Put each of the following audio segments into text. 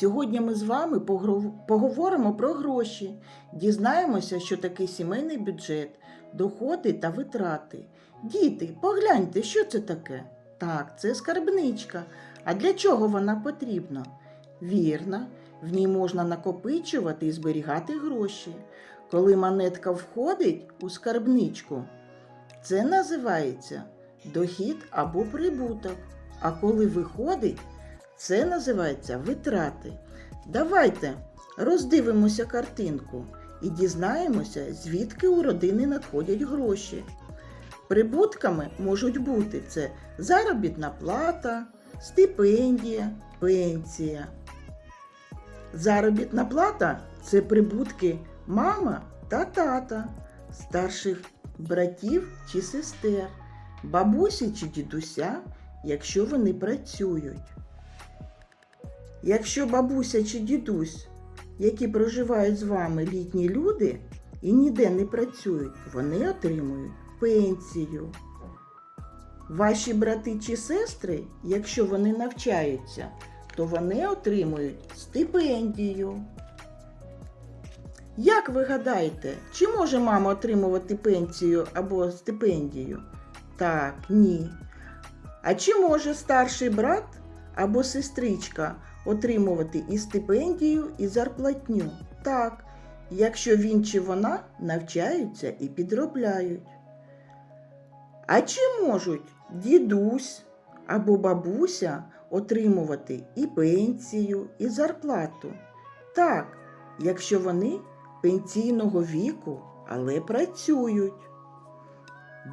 Сьогодні ми з вами поговоримо про гроші, дізнаємося, що таке сімейний бюджет, доходи та витрати. Діти, погляньте, що це таке? Так, це скарбничка. А для чого вона потрібна? Вірно, в ній можна накопичувати і зберігати гроші. Коли монетка входить у скарбничку, це називається дохід або прибуток. А коли виходить, це називається витрати. Давайте роздивимося картинку і дізнаємося, звідки у родини надходять гроші. Прибутками можуть бути це заробітна плата, стипендія, пенсія. Заробітна плата це прибутки мама та тата, старших братів чи сестер, бабусі чи дідуся, якщо вони працюють. Якщо бабуся чи дідусь, які проживають з вами літні люди і ніде не працюють, вони отримують пенсію. Ваші брати чи сестри, якщо вони навчаються, то вони отримують стипендію. Як ви гадаєте, чи може мама отримувати пенсію або стипендію? Так, ні. А чи може старший брат або сестричка отримувати і стипендію, і зарплатню? Так, якщо він чи вона навчаються і підробляють. А чи можуть дідусь або бабуся отримувати і пенсію, і зарплату? Так, якщо вони пенсійного віку, але працюють.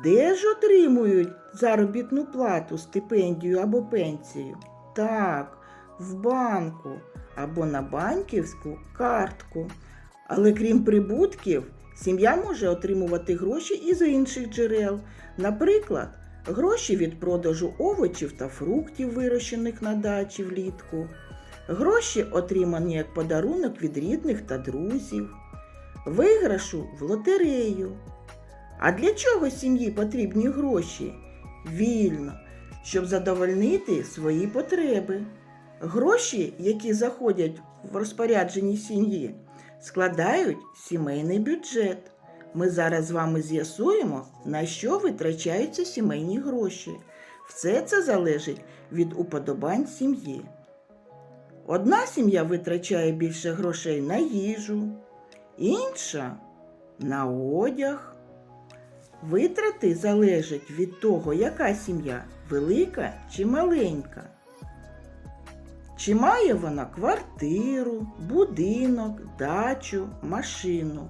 Де ж отримують заробітну плату, стипендію або пенсію? Так, в банку або на банківську картку. Але крім прибутків, сім'я може отримувати гроші і з інших джерел. Наприклад, гроші від продажу овочів та фруктів, вирощених на дачі влітку, гроші, отримані як подарунок від рідних та друзів, виграшу в лотерею. А для чого сім'ї потрібні гроші? Вільно, щоб задовольнити свої потреби. Гроші, які заходять в розпорядженні сім'ї, складають сімейний бюджет. Ми зараз з вами з'ясуємо, на що витрачаються сімейні гроші. Все це залежить від уподобань сім'ї. Одна сім'я витрачає більше грошей на їжу, інша на одяг. Витрати залежать від того, яка сім'я велика чи маленька. Чи має вона квартиру, будинок, дачу, машину?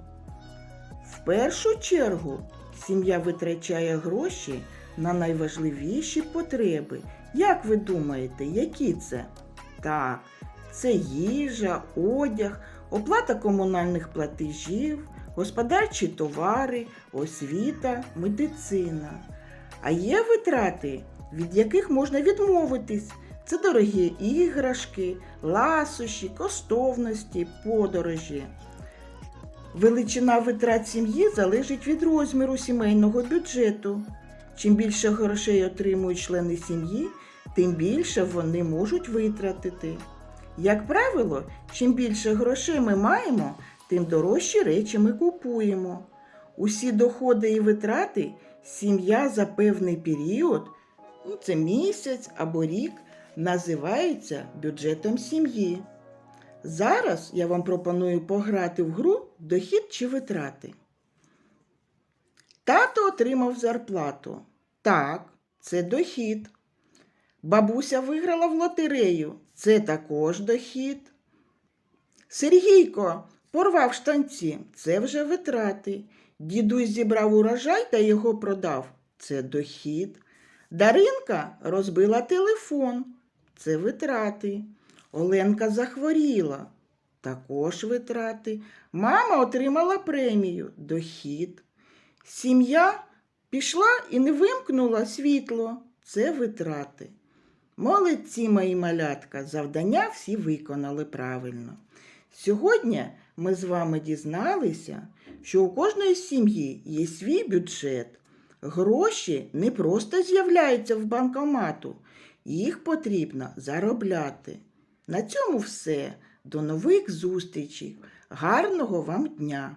В першу чергу сім'я витрачає гроші на найважливіші потреби. Як ви думаєте, які це? Так, це їжа, одяг, оплата комунальних платежів, господарчі товари, освіта, медицина. А є витрати, від яких можна відмовитись. Це дорогі іграшки, ласощі, коштовності, подорожі. Величина витрат сім'ї залежить від розміру сімейного бюджету. Чим більше грошей отримують члени сім'ї, тим більше вони можуть витратити. Як правило, чим більше грошей ми маємо, тим дорожчі речі ми купуємо. Усі доходи і витрати сім'я за певний період, ну, це місяць або рік, називаються бюджетом сім'ї. Зараз я вам пропоную пограти в гру дохід чи витрати. Тато отримав зарплату. Так, це дохід. Бабуся виграла в лотерею. Це також дохід. Сергійко порвав штанці. Це вже витрати. Дідусь зібрав урожай та його продав. Це дохід. Даринка розбила телефон. Це витрати. Оленка захворіла. Також витрати. Мама отримала премію. Дохід. Сім'я пішла і не вимкнула світло. Це витрати. Молодці, мої малятка, завдання всі виконали правильно. Сьогодні ми з вами дізналися, що у кожної сім'ї є свій бюджет. Гроші не просто з'являються в банкомату, їх потрібно заробляти. На цьому все. До нових зустрічей. Гарного вам дня!